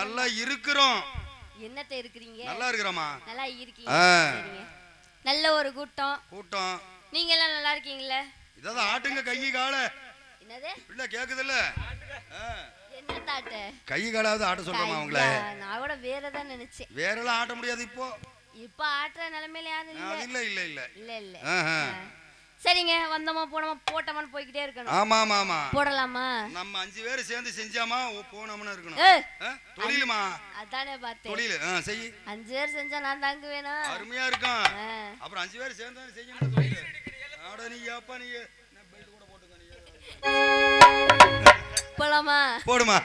நல்லா இரு- நல்லா இருக்கிறோம். என்னத்த இருக்கிறீங்க? நல்லா இருக்கிறாமா நல்லா இருக்கீங்க. சரிங்க. நல்ல ஒரு கூட்டம். கூட்டம். நீங்க எல்லாம் நல்லா இருக்கீங்களா? இதாவது ஆட்டுங்க கை கால. என்னது? இல்ல கேக்குதுல்ல? ஆ, என்ன தாட்ட கை காலாவது ஆட்ட சொல்றோமா அவங்கள. ஐயா, நான் கூட வேற தான் நினைச்சேன். வேற எல்லாம் ஆட்ட முடியாது இப்போ. இப்ப ஆட்டுற நிலைமையில யாரும் இல்ல. அது இல்ல இல்ல இல்ல. இல்ல இல்ல. ஆஹா. ஆ. சரிங்க வந்தோமா போனோமா போட்டோமான்னு போய்கிட்டே இருக்கணும். ஆமா ஆமா ஆமா. போடலாமா? நம்ம அஞ்சு பேர் சேர்ந்து செஞ்சாமா போனோம்னு இருக்கணும். தொழிலுமா? அதானே பார்த்தேன். தொழில் செய். அஞ்சு பேர் செஞ்சா நான் தாங்க வேணும். அருமையா இருக்கும். அப்புறம் அஞ்சு பேர் சேர்ந்து செய்யணும் தொழில் ஆட நீ அப்பா நீ கூட போட்டுக்க நீ. போலாமா? போடுமா?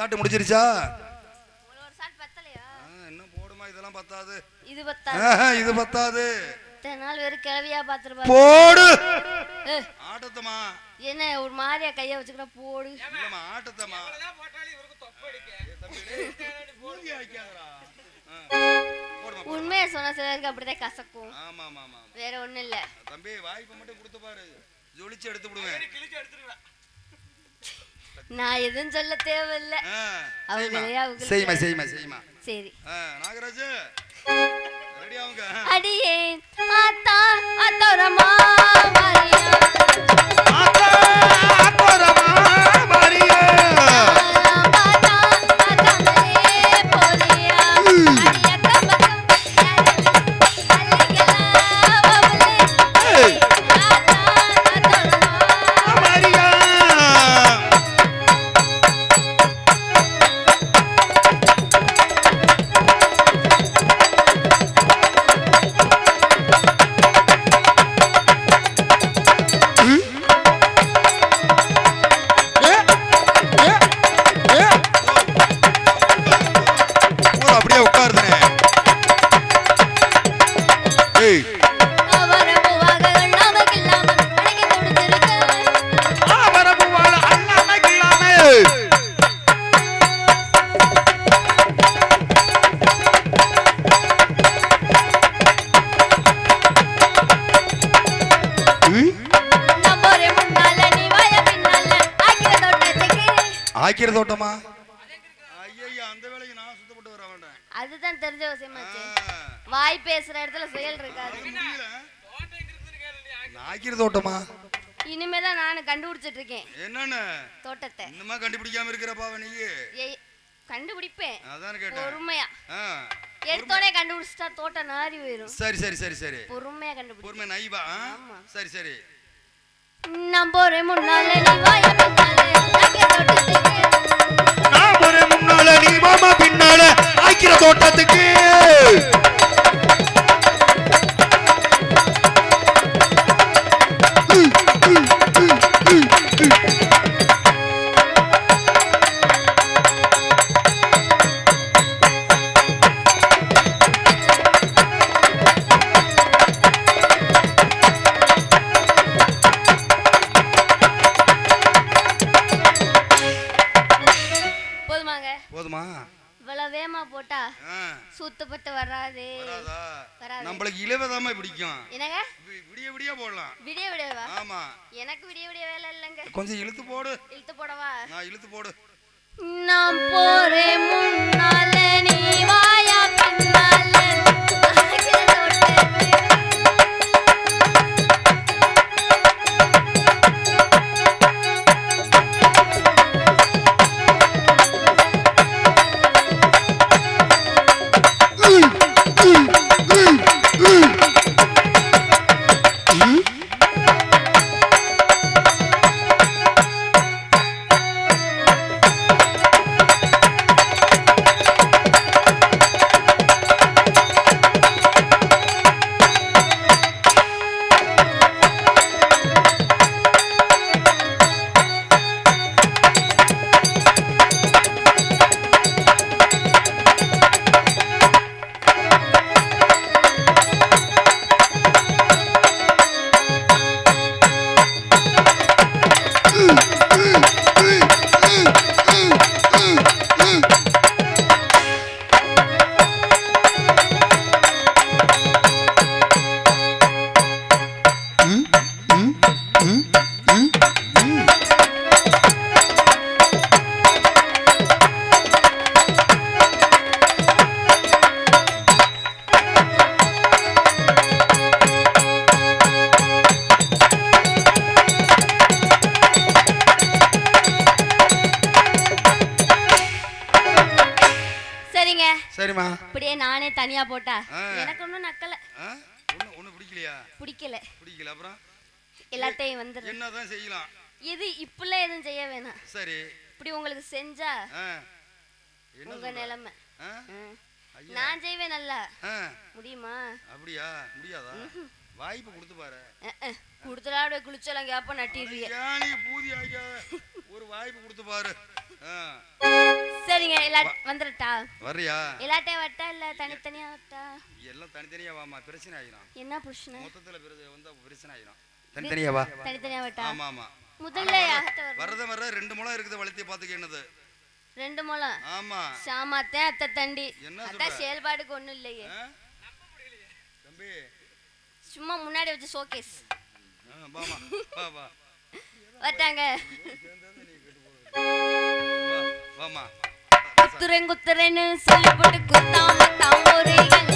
சாட்டு முடிச்சிருச்சா இன்னும் போடுமா இதெல்லாம் பத்தாது. இது பத்தா ஆஹா, இது பத்தாது. நாள் வெறும் கிளவியா பாத்துருப்பாரு போடு. ஆட்டத்தமா என்ன ஒரு மாதிரியா கைய வச்சுக்கிட்டா போடு. இல்லம்மா ஆட்டத்தமா. உண்மையை சொன்ன சிலருக்கு அப்படிதான் கசக்கும். ஆமா ஆமா ஆமா வேற ஒண்ணும் இல்ல. தம்பி வாய்ப்பை மட்டும் கொடுத்து பாரு. ஜொலிச்சு எடுத்து விடுவேன். நான் எதுவும் சொல்ல தேவையில்ல. ஆ, அவங்களே செய்யுமா. செய்யுமா செய்யுமா சரி. நாகராஜ். ரெடி ஆகுங்க அடியே ஆத்தா அத்தோரமா ஆக்கிர தோட்டமா நான் அதுதான் தெரிஞ்ச விஷயமாச்சு வாய் பேசுற இடத்துல செயல் இருக்காது. ஆக்கிர தோட்டமா? இனிமேதான் நானும் கண்டுபிடிச்சிட்டு இருக்கேன். என்னன்னு? தோட்டத்தை. இன்னுமா கண்டுபிடிக்காம இருக்கிறப்பா நீ ஏய், கண்டுபிடிப்பேன். அதான் கேட்டேன். பொறுமையா. ஆ, எடுத்தோடனே கண்டுபிடிச்சிட்டா தோட்டம் நாரி போயிரும். சரி சரி சரி சரி. பொறுமையா கண்டுபிடி பொறுமை நைவா. சரி சரி. நம்பொரு முன்னால நீ வாய நான் ஒரு முன்னால நீ மாமா பின்னால ஆக்கிற தோட்டத்துக்கு. வந்துடுறேன். என்னதான் செய்யலாம்? இது இப்பெல்லாம் எதுவும் செய்ய வேணாம். சரி. இப்படி உங்களுக்கு செஞ்சா உங்க? நிலைமை. நான் செய்வேன் நல்லா. முடியுமா? அப்படியா? முடியாதா? வாய்ப்பு கொடுத்து பாரு. கொடுத்துலாட குளிச்சலாம் கேப்ப நட்டிடுவீங்க பூதி ஆகிக்காத ஒரு வாய்ப்பு கொடுத்து பாரு. சரிங்க எல்லா வந்துடட்டா? வர்றியா? எல்லாட்டையும் வட்டா இல்ல தனித்தனியா வட்டா? எல்லாம் தனித்தனியா வாமா பிரச்சனை ஆகிடும் என்ன பிரச்சனை? மொத்தத்துல வந்தா பிரச்சனை ஆகிடும் தனித்தனியா வா. தனித்தனியா வட்டா? ஆமா ஆமா முதல்ல யார்கிட்ட வரும் வரத வர ரெண்டு முளம் இருக்குது வளர்த்தி பாத்துக்க என்னது? ரெண்டு முளம் ஆமா. சாமாத்தேன் அத்தை தண்டி. அதான்? செயல்பாடுக்கு ஒண்ணும் இல்லையே? தம்பி. சும்மா முன்னாடி வச்சு ஷோகேஸ். வட்டாங்க. குத்துறேன் குத்துறேன்னு சொல்லி போட்டு குத்தாம தாம்போரீகள்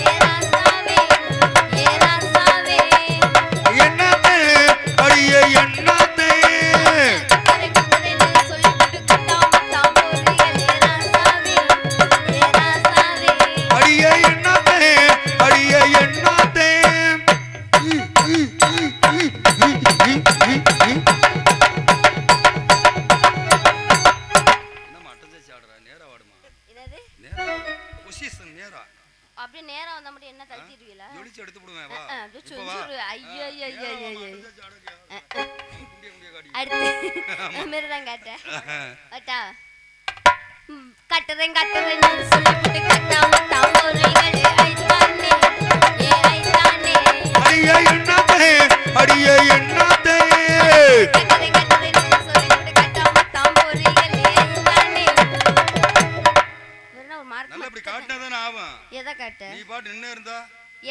எதை காட்ட? நீ பாட்டு நின்று இருந்தா?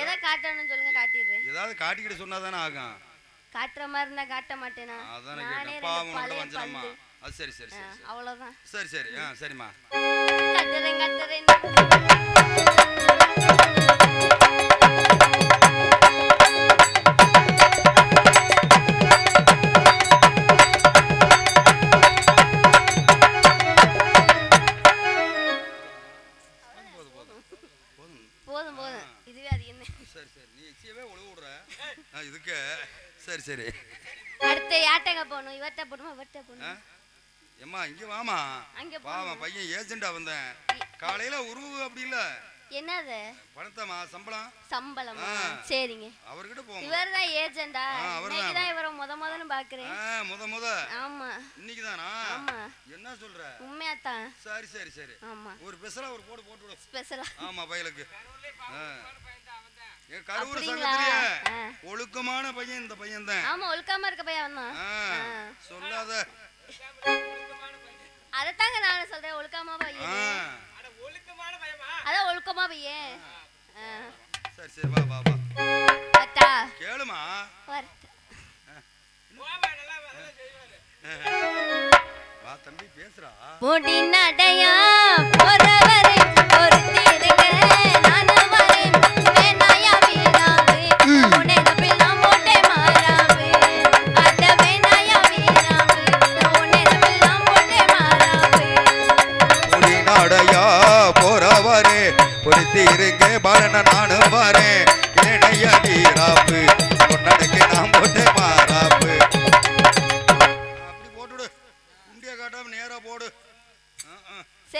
எதை காட்டணும்னு சொல்லுங்க காட்டிடுறேன் ஏதாவது காட்டிக்கிட்டு சொன்னா தானே ஆகும். காட்டுற மாதிரி இருந்தா காட்ட மாட்டேனா? அதானே கேட்டேன். பாவம் வஞ்சனம்மா. பல்லு. அது சரி சரி சரி. அவ்வளவுதான். சரி சரி. ஆ சரிம்மா. கட்டுறேன் கட்டுறேன். சரி. அடுத்து யாட்டங்க போகணும்? இவர்கிட்ட போகணுமா? இவர்கிட்ட ஆ? போகணும் ஏம்மா இங்க வாமா. அங்க பாவம் பையன் ஏஜென்டா வந்தேன். காலையில உருவு அப்படி இல்ல. என்னது? பணத்தம்மா சம்பளம். சம்பளமா. சரிங்க. அவர்கிட்ட போங்க தான் ஏஜெண்டா ஆ, அவர்தான். இன்னைக்கு தான் இவரை முத முதல்ல பாக்குறேன். ஆ முத முத. ஆமா. இன்னைக்கு தானா ஆமா. என்ன சொல்ற? உண்மையாத்தான். சரி சரி சரி. ஆமா. ஒரு பெசலா ஒரு போடு போட்டு விடு. ஸ்பெஷலா ஆமா பயலுக்கு. கரூர் ஆ. ஒழுக்கமான பையன் இந்த பையன் தான் ஆமா ஒழுக்காம இருக்க பையன் தான் சொல்லாத. அதைத்தாங்க நானும் சொல்றேன் ஒழுக்கமா பையன். அட ஒழுக்கமான பயமா அதான் ஒழுக்கமா பையன். சரி சரி வா வா வா. கேளுமா? வரட்டு. போவா நல்லா அதெல்லாம் செய்வாரு வா தம்பி பேசுறா. முடி நடையா போறவரே பொறுத்திருங்க நானும் வரேன். வேணாயா வீராவே உன்னை நம்பிலாம் மோட்டை மாறாவே. அட வேணாயா வீராவே உன்னை நம்பிலாம் மோட்டை மாறாவே. முடி நாடையா போறவரே பொறுத்தி இருக்க பாலன நானும் வரேன். ஏனைய வீராப்பு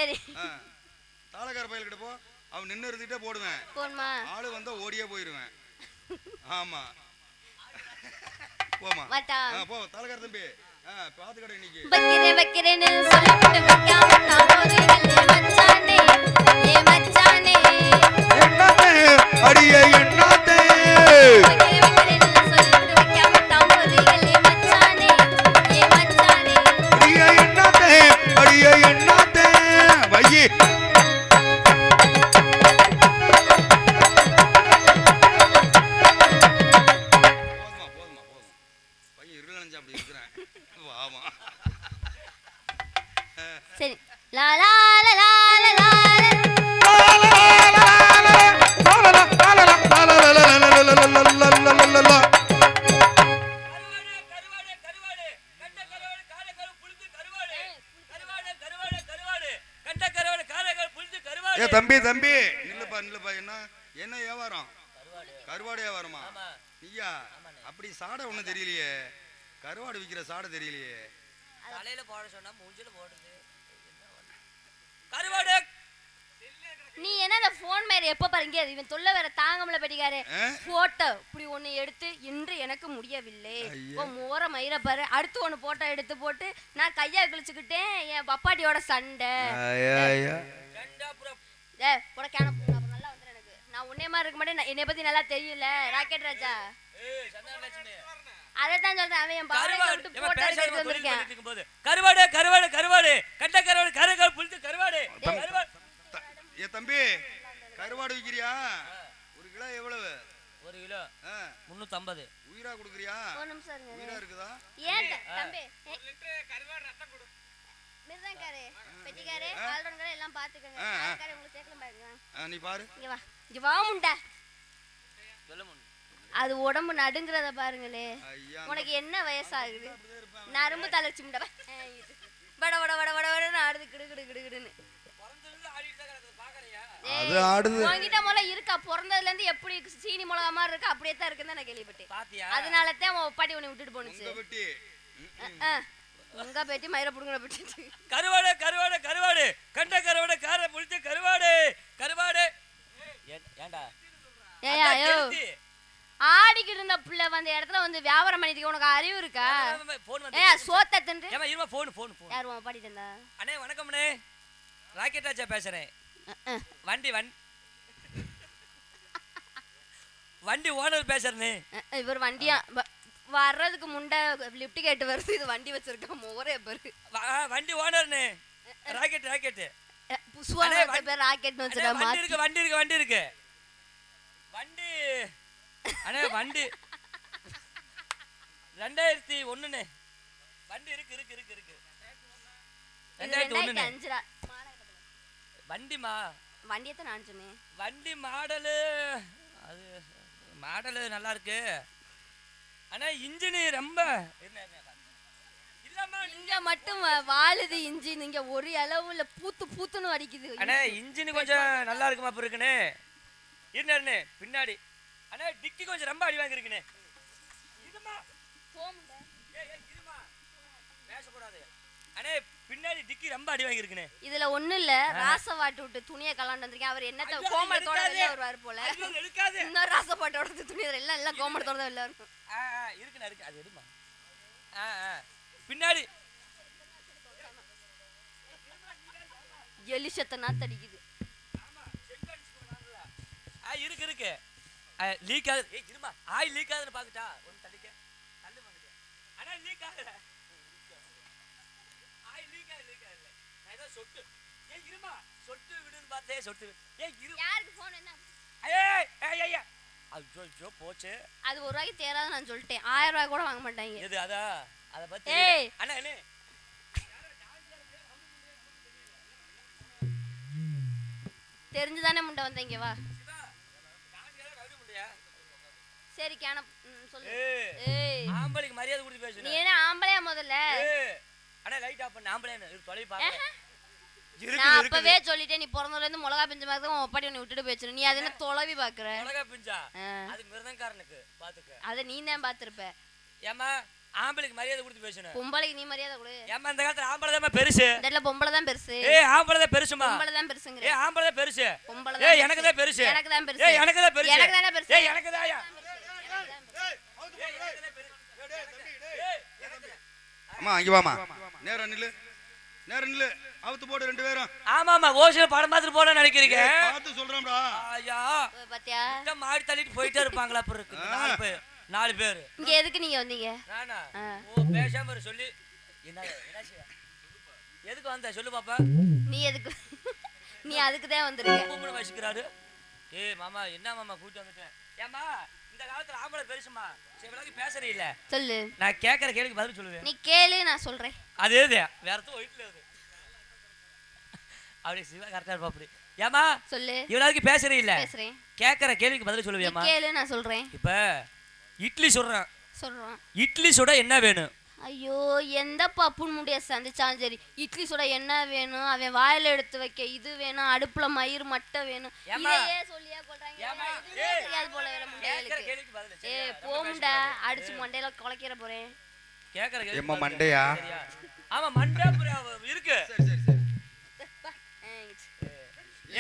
சரி. தாளக்கார பயல்கிட்ட போ. அவன் நின்று இருந்துட்டே போடுவேன். போன்மா ஆளு வந்தா ஓடியே போயிருவேன். ஆமா. போமா போ தாளக்கார தம்பி. பாத்துக்கடா இன்னைக்கு. வைக்கிறேன் வைக்கிறேன்னு சொல்லிட்டு வைக்காம தான் போறீங்களே மச்சானே ஏ மச்சானே. என்னத்தே? அடியே என்னத்தே? சாடை தெரியலையே. தலையில போட சொன்னா மூஞ்சில போடுது. கருவாடு. நீ என்ன ஃபோன் மேல எப்ப பாருங்க இவன் தொல்லை வேற தாங்கமல பெட்டிக்காரு ஆ? போட்டோ இப்படி ஒண்ணு எடுத்து இன்று எனக்கு முடியவில்லை. மோர மயிர பாரு. அடுத்து ஒண்ணு போட்டோ எடுத்து போட்டு நான் கையா கிழிச்சுக்கிட்டேன். என் பப்பாட்டியோட சண்டை. கண்டாபுரம் ஏ போட கேன போடுங்க அப்புறம் நல்லா வந்துடும் எனக்கு. நான் உன்னே மாதிரி இருக்க மாட்டேன். என்னை பத்தி நல்லா தெரியல. ராக்கெட் ராஜா. ஏய் சந்தான லட்சுமி அதை தான் சொல்றேன் அவன் என் பாவாடை ஏம்மா, போட்டோ எடுத்து வந்திருக்கேன். கருவாடு கருவாடு கருவாடு. கண்ட கருவாடு கரு கரு புளித்து கருவாடு. ஏ தம்பி கருவாடு விக்கிறியா? ஒரு கிலோ எவ்வளவு? ஒரு கிலோ. ஆ, முன்னூத்தம்பது. உயிரா கொடுக்குறியா? ஒரு நிமிஷம் உயிரா இருக்குதா? ஏன் தம்பி கருவாடு ரத்தம் கொடு மிருதங்காரே பெட்டிக்காரே ஆல்ரவுண்டரே எல்லாம் பாத்துக்கங்க உங்களுக்கு பாருங்க. நீ பாரு. இங்க வா. இங்க வா முண்டா. சொல்ல முன்னு அது உடம்பு நடுங்கிறத பாருங்களே. ஐயா உனக்கு என்ன வயசாகுது? நரம்பு தளர்ச்சி இது. வட வட வட வட வடன்னு ஆடுது கிடு கிடு கிடு கிடுன்னு. அது ஆடுது. உன்கிட்ட முதல்ல இருக்கா? பிறந்ததுல இருந்து எப்படி சீனி மிளகா மாதிரி இருக்கு? அப்படியே தான் இருக்குன்னு நான் கேள்விப்பட்டேன். பாத்தியா? அதனால தான் உன் பாட்டி உன்னை விட்டுட்டு போனுச்சு உங்க பேட்டி. மயிர புடுங்குற பெட்டி கருவாடு கருவாடு கருவாடு. கண்ட கருவாடு கார புளித்து கருவாடு கருவாடு. ஏன்டா? ஏயா அதான் யோ கெளுத்தி. ஆடிக்கிட்டு இருந்த புள்ள வந்த இடத்துல வந்து வியாபாரம் பண்ணிட்டு உனக்கு அறிவு இருக்கா? போன் வந்து சோத்த தின்று. ஏமா இருமா போன் போன் போன் யார் உன் பாட்டி தந்தா அண்ணே வணக்கம்ண்ணே. ராக்கெட் ராஜா பேசுறேன். வண்டி வண்டி வண்டி ஓனர் பேசுறேனே இவர் வண்டியா? வர்றதுக்கு முண்டை லிப்ட் கேட்டு வருது. இது வண்டி வச்சிருக்க மோரே பாரு வண்டி ஓனர்னே ராக்கெட் ராக்கெட் அஹ், புசுவா அண்ணே, இருக்க பேர் ராக்கெட் வச்சிருக்க வண்டி இருக்கு வண்டி இருக்கு வண்டி இருக்கு. வண்டி அண்ணே வண்டி. ரெண்டாயிரத்தி ஒண்ணுண்ணே. வண்டி இருக்கு இருக்கு இருக்கு இருக்கு. ரெண்டாயிரத்தி ஒண்ணுண்ணே. அஞ்சுடா வண்டிமா? வண்டியத்தை நான் சொன்னேன் வண்டி மாடலு. அது மாடலு நல்லா இருக்கு. ஆனா இன்ஜின் ரொம்ப. இங்க மட்டும் வாழுது இன்ஜின். இங்க ஒரு அளவுல பூத்து பூத்துன்னு அடிக்குது. அண்ணே இன்ஜின் கொஞ்சம் நல்லா இருக்குமா இருக்குண்ணே இருண்ணே பின்னாடி. அண்ணே டிக்கி கொஞ்சம் ரொம்ப அடி வாங்கிருக்குண்ணே. இதுமா போமுண்டா. ஏய், ஏய், இருமா. பேசக்கூடாது. அண்ணே பின்னாடி டிக்கி ரொம்ப அடி வாங்கிருக்குண்ணே. இதுல ஒண்ணு இல்ல. விட்டு துணியை கலாண்டு வந்திருக்கேன். அவர் என்னத்த எடுக்காதே. வெளில வருவாரு போல. எடுக்காது. இன்னொரு ராசப்பாட்டோட துணி எல்லாம் எல்லாம் கோமளத்தோட தான் வெளில ஆ, இருக்குண்ணே இருக்கு. அது எடுமா. பின்னாடி. நாத்தடிக்குது. இருக்கு இருக்கு. லீக் ஆகுது. ஏய் இருமா ஆயில் லீக் ஆகுதுன்னு பாத்துட்டா ஒன்னு தள்ளிக்க தள்ளு பண்ணுங்க ஆனா லீக் ஆகல. ஆயில் லீக் ஆகுது லீக் ஆகல. சொட்டு. ஏய் இருமா சொட்டு விடுன்னு பார்த்தே சொட்டு ஏய் இரு. யாருக்கு போன் என்ன? ஏய் ஏய் ஏய் ஐயோ போச்சு. அது ஒரு ரூபாய்க்கு தேராது நான் சொல்லிட்டேன். ஆயிரம் ரூபாய் கூட வாங்க மாட்டாங்க. எது அதா? அத பத்தி ஏய். அண்ணா என்ன? தெரிஞ்சுதானே முண்டை வந்தீங்க வா சிவா நாங்க ஏதோ கவிதை முடியா சரி கேன சொல்லு. ஏய். ஆம்பளைக்கு மரியாதை கொடுத்து நீ பேசணும் என்ன ஆம்பளையா முதல்ல? அண்ணா லைட் ஆஃப் பண்ணு ஆம்பளை இது தொலை பாக்க நான் அப்பவே சொல்லிட்டேன் நீ பிறந்ததுல இருந்து மிளகா பிஞ்ச மாதிரி தான் உன் ஒப்பாட்டி உன்னை விட்டுட்டு போயிடுச்சு நீ அதை என்ன தொலைவி பாக்குற? மிளகா பிஞ்சா. அது மிருதங்காரனுக்கு பாத்துக்க. அதை நீ தான் பாத்திருப்ப. ஏமா ஆம்பளைக்கு மரியாதை கொடுத்து பேசணும். பொம்பளைக்கு நீ மரியாதை கொடு. ஏமா இந்த காலத்துல ஆம்பளை தான் பெருசு. இந்த இடத்துல பொம்பளை தான் பெருசு. ஏய் ஆம்பளை தான் பெருசுமா பொம்பளை தான் பெருசுங்கிற. ஏய் ஆம்பளை தான் பெருசு. பொம்பளை ஏய் எனக்கு தான் பெருசு. எனக்கு தான் பெருசு. ஏய் எனக்கு தான் பெருசு. எனக்கு தானே பெருசு. ஏய் எனக்கு தான் அம்மா அங்கே வாமா நேரா நில்லு. நேரா நில்லு. அவுத்து போடு ரெண்டு பேரும். ஆமா ஆமா ஓசில படம் பார்த்துட்டு போல நினைக்கிறீங்க. பார்த்து சொல்றோம்டா ஐயா பாத்தியா? இந்த மாடி தள்ளிட்டு போயிட்டே இருப்பாங்களா அப்புறம் இருக்கு. நாலு பேர். நாலு பேர். இங்க எதுக்கு நீங்க வந்தீங்க? நானா. ஓ பேசாம இரு சொல்லி. என்ன என்ன செய்ய? எதுக்கு வந்த? சொல்லு பாப்பா. நீ எதுக்கு? நீ அதுக்கு தான் வந்திருக்க. கூப்பிட வச்சுக்கிறாரு. ஏய் மாமா என்ன மாமா கூட்டி வந்துட்டேன்? ஏம்மா இந்த காலத்துல ஆம்பளை பெருசுமா சரி விளக்கு பேசுறீ இல்ல சொல்லு. நான் கேட்கற கேள்விக்கு பதில் சொல்லுவேன் நீ கேளு நான் சொல்றேன். அது எது வேற எதுவும் ஒயிட்ல அது அப்படி சிவா கரெக்டா இருப்பா அப்படி. ஏமா சொல்லு. இவ்வளவுக்கு பேசுறீ இல்ல பேசுறேன். கேட்கற கேள்விக்கு பதில் சொல்லுவியாமா கேளு நான் சொல்றேன். இப்ப இட்லி சுடுறேன் சொல்றோம். இட்லி சுட என்ன வேணும்? ஐயோ எந்த பப்புன் முடிய சந்திச்சாலும் சரி. இட்லி சுட என்ன வேணும்? அவன் வாயில எடுத்து வைக்க இது வேணும் அடுப்புல மயிர் மட்டை வேணும்? இதையே சொல்லியா? ஏ போமுண்டா. அடிச்சு மண்டையில குலைக்கிற போறேன். மண்டையா? ஆமா மண்டை இருக்கு.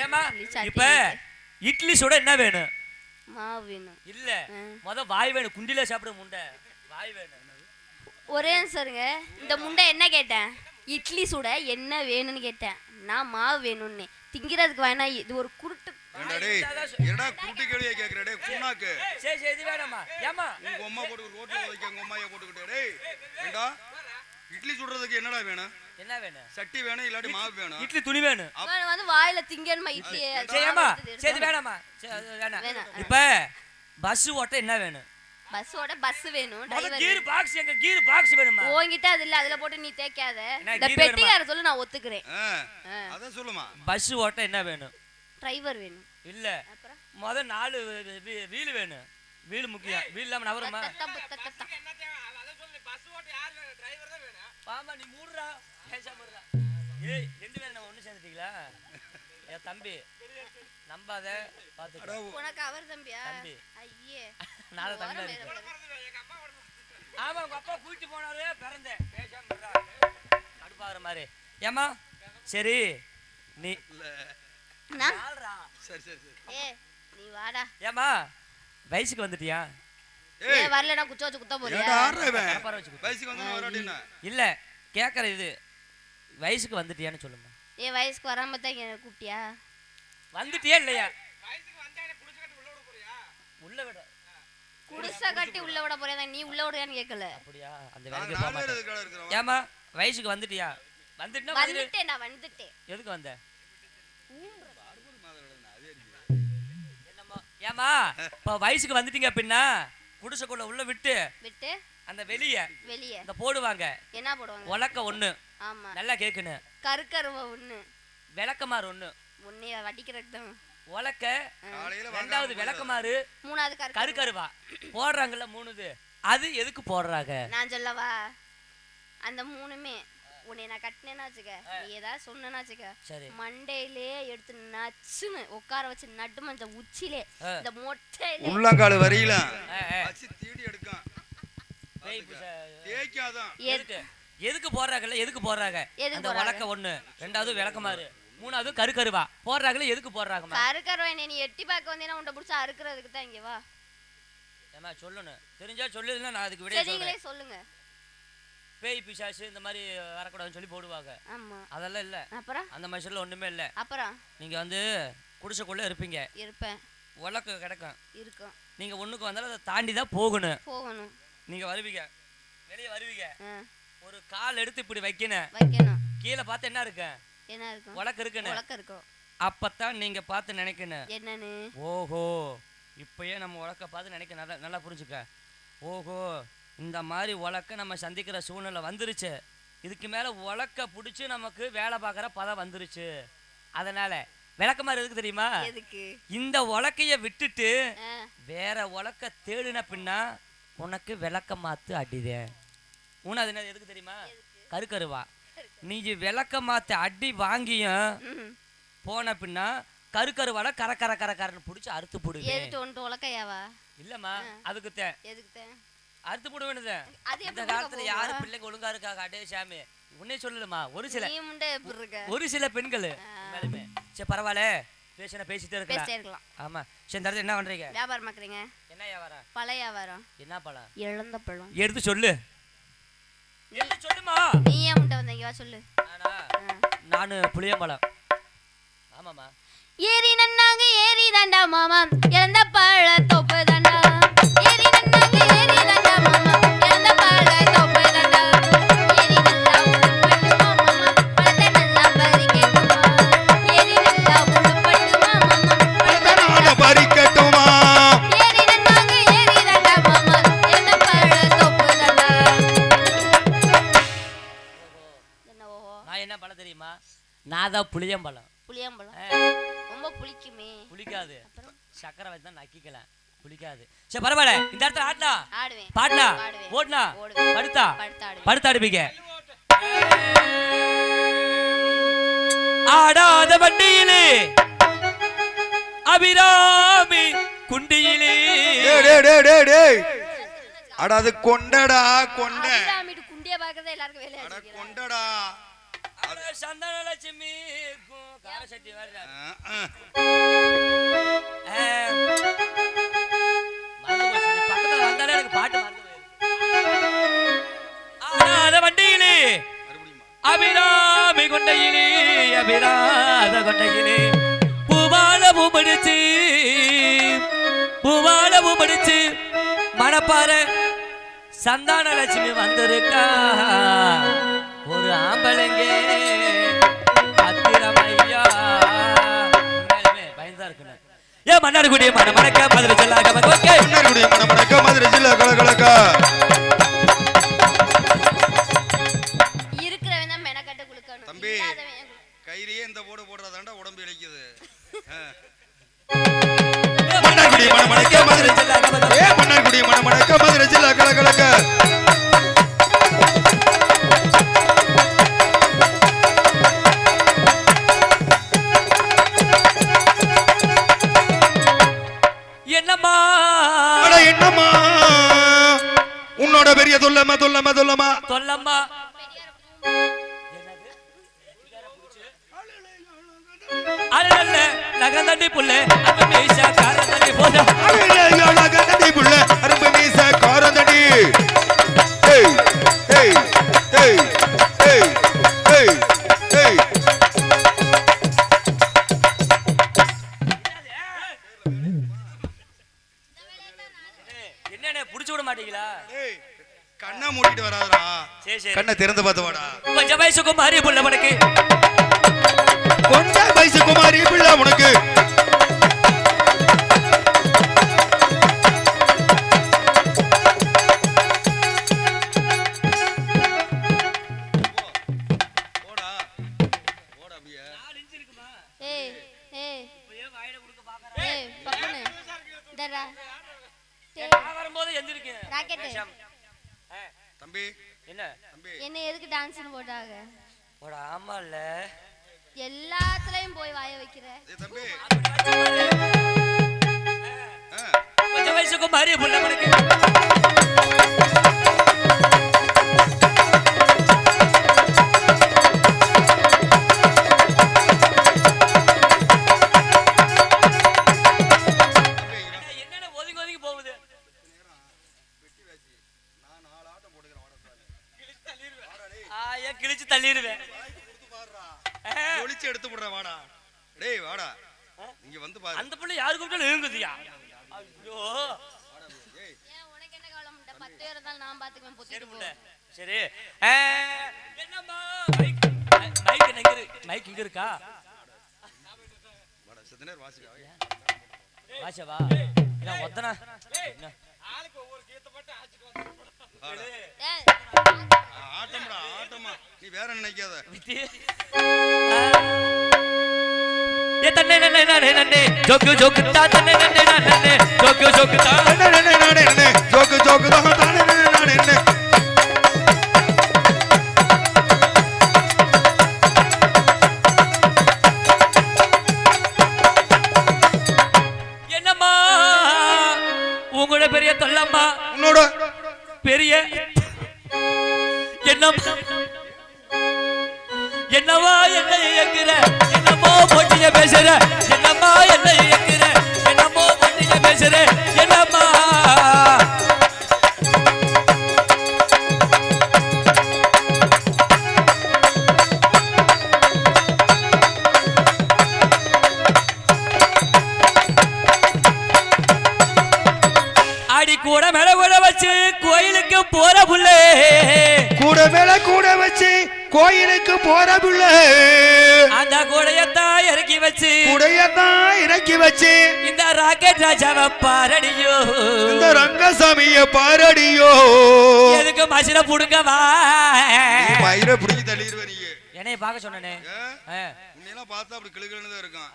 ஏமா இட்லி சட்டி இப்ப இட்லி சுட என்ன வேணும்? மாவு வேணும். இல்ல. முத வாய் வேணும் குண்டில சாப்பிட முண்டை. வாய் வேணும். ஒரே நிமிஷருங்க இந்த முண்டை என்ன கேட்டேன்? இட்லி சுட என்ன வேணும்னு கேட்டேன். நான் மாவு வேணும்னு. திங்கிறதுக்கு வேணா இது ஒரு குருட்டு ஏண்டா டேய் என்னடா குட்டி கேள்வியை கேட்குற டேய் புண்ணாக்கு. சரி சரி இது வேணாமா? ஏமா உங்க அம்மா போட்டு ரோட்ல உதைக்க உங்க அம்மாயை போட்டுக்கிட்டே டேய் ஏண்டா? இட்லி சுடுறதுக்கு என்னடா வேணும்? என்ன வேணும்? சட்டி வேணும் இல்லாட்டி மாவு வேணும்? இட்லி துணி வேணும். வந்து வாயில திங்கணுமா சரி இது வேணாமா? அது. இப்ப பஸ் ஓட்ட என்ன வேணும்? பஸ்ஸோட பஸ் வேணும் டிரைவர் கீர் பாக்ஸ் எங்க கீர் பாக்ஸ் வேணுமா? உன்கிட்ட அது இல்ல அதுல போட்டு நீ இந்த பெட்டிக்கார சொல்லு நான் ஒத்துக்கிறேன். அதான் சொல்லுமா. பஸ் ஓட்ட என்ன வேணும்? டிரைவர் வேணும். இல்ல. முத நாலு வீல் வேணும். வீல் முக்கியம். வீல் இல்லாம நவருமா. பாமா நீ மூடுறா. பேசாம. ஏய் ரெண்டு பேரும் நம்ம ஒண்ணு சேர்ந்துட்டீங்களா? என் தம்பி. நம்பாத பாத்துக்க. உனக்கு அவர் தம்பியா? தம்பி. ஐயே. நாளை தம்பி ஆமா உங்க அப்பா போனாரு பிறந்தேன். பேசாம. கடுப்பாகிற மாதிரி. ஏமா சரி. நீ. சரி சரி சரி. ஏ நீ வாடா. ஏமா வயசுக்கு வந்துட்டியா? ஏ வரலடா குச்ச வச்சு குத்த போறியா. வயசுக்கு வந்து வராட்டின்னா இல்ல கேக்குற இது. வயசுக்கு வந்துட்டியான்னு சொல்லுமா ஏ வயசுக்கு வராம தான் இங்க கூப்பிட்டியா? வந்துட்டியா இல்லையா? உள்ள விட. குடிசை கட்டி உள்ள விட போறியா? நீ உள்ள விடுறியான்னு கேட்கல அப்படியா? அந்த வேலைக்கு போக மாட்டேன். ஏமா வயசுக்கு வந்துட்டியா? வந்துட்டுனா வந்துட்டு வந்துட்டேன் நான் வந்துட்டேன். எதுக்கு வந்த? ஏமா இப்போ வயசுக்கு வந்துட்டீங்க அப்படின்னா குடிசைக்குள்ள உள்ள விட்டு விட்டு அந்த வெளிய வெளியே. இந்த போடுவாங்க. என்ன போடுவாங்க? உலக்க ஒண்ணு. ஆமா. நல்லா கேட்கணும் கருக்கருவ ஒண்ணு. விளக்கமாறு ஒண்ணு. வடிக்கிறதுக்கு தான். உலக்க காலையில ரெண்டாவது விளக்கமாறு. மூணாவது கரு கருக்கருவா. போடுறாங்கல்ல மூணுது. அது எதுக்கு போடுறாங்க? நான் சொல்லவா? அந்த மூணுமே. உன்னை நான் கட்டினேன்னா வச்சுக்க. நீ ஏதாவது சொன்னேன்னா வச்சுக்க. சரி. மண்டையிலே எடுத்து நச்சுன்னு உட்கார வச்சு நட்டு மஞ்ச உச்சிலே. இந்த மொட்டையிலே. உள்ளங்கால். வச்சு தீடி எடுக்கும் எதுக்கு? போடுறாங்கல்ல? எதுக்கு போடுறாங்க? எதுக்கு அந்த போடுறாங்க? உலக்க ஒண்ணு. ரெண்டாவது விளக்கமாறு. மூணாவது கருக்கருவா. போடுறாங்கல்ல எதுக்கு போடுறாங்கம்மா? கருக்கருவ என்னை நீ எட்டி பார்க்க வந்தீங்கன்னா உன்னை பிடிச்சா அறுக்கிறதுக்கு தான் இங்க வா. ஏமா சொல்லணும். தெரிஞ்சா சொல்லுதுன்னா நான் அதுக்கு விட சொல்லுங்க. பேய் பிசாசு இந்த மாதிரி வரக்கூடாதுன்னு சொல்லி போடுவாங்க. ஆமா. அதெல்லாம் இல்ல. அப்புறம்? அந்த மனுஷன்ல ஒண்ணுமே இல்ல. அப்புறம்? நீங்க வந்து குடிசைக்குள்ள இருப்பீங்க. இருப்பேன். உலக்க கிடக்கும். இருக்கும். நீங்க ஒண்ணுக்கு வந்தாலும் அதை தாண்டி தான் போகணும். போகணும். நீங்க வருவீங்க. வெளியே வருவீங்க. ஒரு கால் எடுத்து இப்படி வைக்கணும். வைக்கணும். கீழே பார்த்து என்ன இருக்கு? என்ன இருக்கும்? உலக்கு இருக்குன்னு. உலக்க இருக்கும். அப்பத்தான் நீங்க பார்த்து நினைக்கணும். என்னன்னு? ஓஹோ. இப்பயே நம்ம உலக்க பார்த்து நினைக்க நல்லா நல்லா புரிஞ்சுக்க. ஓஹோ. இந்த மாதிரி உலக்க நம்ம சந்திக்கிற சூழ்நிலை வந்துருச்சு. இதுக்கு மேலே உலக்க பிடிச்சி நமக்கு வேலை பார்க்குற பதம் வந்துருச்சு. அதனால விளக்கமாறு எதுக்கு தெரியுமா? இந்த உலக்கைய விட்டுட்டு வேற உலக்க தேடின பின்னா உனக்கு விளக்க மாத்து அடிதே. உனது என்ன எதுக்கு தெரியுமா? கருக்கருவா. நீ விளக்க மாத்து அடி வாங்கியும். போன பின்னா கருக்கருவால கர கர கர கரன்னு பிடிச்சி அறுத்து உலக்கையாவா? இல்லம்மா அதுக்கு அறுத்து போட வேண்டியது இந்த காலத்துல யாரு? பிள்ளைங்க ஒழுங்கா இருக்காங்க அடே சாமி உன்னே சொல்லலுமா ஒரு சில இருக்க? ஒரு சில பெண்கள். சரி பரவாயில்ல. பேசின பேசிட்டே இருக்கலாம். ஆமா. சரி இந்த என்ன பண்றீங்க? வியாபாரம் பார்க்குறீங்க என்ன வியாபாரம்? பழைய வியாபாரம். என்ன பழம்? இழந்த பழம். எடுத்து சொல்லு. எடுத்து சொல்லுமா? நீ ஏன் முண்டை வந்தீங்க சொல்லு. நானா? புளியம்பழம். ஆமாமா ஏரி நன்னாங்க ஏரி தாண்டா மாமா. இழந்த பழ தொப்பு தாண்டா ஏரி தாண்டா மாமா இழந்த பழ தொப்பு தாண்டா ஏரி நல்லா உழுப்பட்டுமா மாமா பழத்தை நல்லா பறிக்கட்டுமா ஏரி நல்லா உழுப்பட்டுமா மாமா பழத்தை நானும் பறிக்கட்டுமா ஏரி நன்னாங்க ஏரி தாண்டா மாமா இழந்த பழ தொப்பு தாண்டா என்ன ஓஹோ நான் என்ன பழம் தெரியுமா? நான் தான் புளியம்பழம். புளியம்பழம்? ரொம்ப புளிக்குமே. புளிக்காது. சக்கரை வச்சு தான் நக்கிக்கலாம். புளிக்காது சரி பரவாயில்ல. இந்த இடத்துல பாடுவேன். ஓடுனா ஓடுவேன். படுத்தா. படுத்தாடுவேன். படுத்தாடுப்பீங்க ஆடாத வண்டியிலே. அபிராமி குண்டியிலே. டேய் டேய் டேய் டேய் டேய். அட அது கொண்டடா கொண்ட. குண்டிய பார்க்கறதே எல்லாருக்கும் வேலையா. கொண்டடா. சந்தன லட்சுமி கு- காரசட்டி வேற. வந்தாலே எனக்கு பாட்டு மறந்து போயிடுது. வண்டியிலே அபிராமி கொண்டையிலே அபிராத கொண்டையிலே. பூவால பூமடிச்சு பூவால பூமடிச்சு மணப்பாற சந்தான லட்சுமி வந்திருக்கா. ஒரு ஆம்பளைங்க. ஏ மன்னார்குடி மன மணக்க மதுரை செல்லாக ஓகே மன்னார்குடி மணமணக்க மதுரை ஜில்லா கலகலக்கா இருக்கிறவன் தான் மெனக்கட்ட குளுக்கணும் தம்பி. கையிலேயே இந்த போடு போடுறதாண்டா உடம்பு இழைக்குது. மன்னார்குடி மணமணக்க மதுரை ஏ மன்னார்குடி மணமணக்க மதுரை ஜில்லா கலகலக்கா பெரிய தொல்லமா தொல்லமா தொல்லமா சொல்லம்மா அழகல்ல நகந்தண்டி புள்ள அந்த மீசா காரந்தண்டி போத. கண்டி புள்ள அரும்பு மீச காரந்தடி ஏய் ஏய் ஏய் ஏய் ஏய். ஏய் என்னண்ணே புடிச்சு விட மாட்டீங்களா? ஏய். கண்ணை மூடிட்டு வராதடா. சரி சரி. கண்ணை திறந்து பார்த்து வாடா கொஞ்சம் வயசுக்கு மாறி புள்ள படக்கு கொஞ்சம் வயசு குமாரி பிள்ளை உனக்கு. போடா போடா அப்படியே ஏய் ஏய். ஏய் பப்புனு டரா நான் வரும்போது எந்திரிக்கேன். ராக்கெட்டு. தம்பி. என்ன? தம்பி. என்ன எதுக்கு டான்ஸ்னு போட்டாங்க? ஒரு ஆமா இல்ல. எல்லாத்துலயும் போய் வாய வைக்கிற. தம்பி. ஆ கொஞ்சம் வயசுக்கு மாறி புள்ள டேய் வாடா. இங்க வந்து பாரு. அந்த புள்ள யாரு கூப்பிட்டாலும் ஏங்குதியா? ஐயோ. நான் சரி என்னம்மா? மைக் எங்க இருக்கு? மைக் இங்க இருக்கா? வாடா, செத்த நேரம் வாசிக்கா. வாசவா என்ன ஒத்தனா? என்ன? வாடா. ஏய், ஆ, ஆட்டம்டா ஆட்டமா நீ வேற நினைக்காத. ஜோக்கு தா தன்னை நன்னை நான் நன்னே ஜோக்கு ஜோக்கு தா என்ன, என்ன, என்ன, என்ன, ஜோக்கு ஜோக்கு தான் தானே, என்ன, என்ன, என்ன. என்னம்மா? உங்களோட பெரிய தொல்லம்மா. உன்னோட. பெரிய. என்ன என்னவா என்ன இயக்குற? என்னமோ பேசுற என்னம்மா என்ன இயக்குற? என்னமோ போட்டிய பேசுற என்னம்மா? அடி கூட மேல கூட வச்சு கோயிலுக்கு போற புள்ளே. கூட மேல கூட வச்சு கோயிலுக்கு போற பிள்ளை அந்த கூடையத்தான் இறக்கி வச்சு கூடையத்தான் இறக்கி வச்சு இந்த ராக்கெட் ராஜாவை பாரடியோ. இந்த ரங்கசாமிய பாரடியோ. எதுக்கு மசில புடுங்கவா? மயிரை பிடிச்சி தள்ளிடுவ நீ என்னைய பார்க்க சொன்னனே? உன்னையெல்லாம் பார்த்தா அப்படி கிளுகிளுன்னு தான் இருக்கான்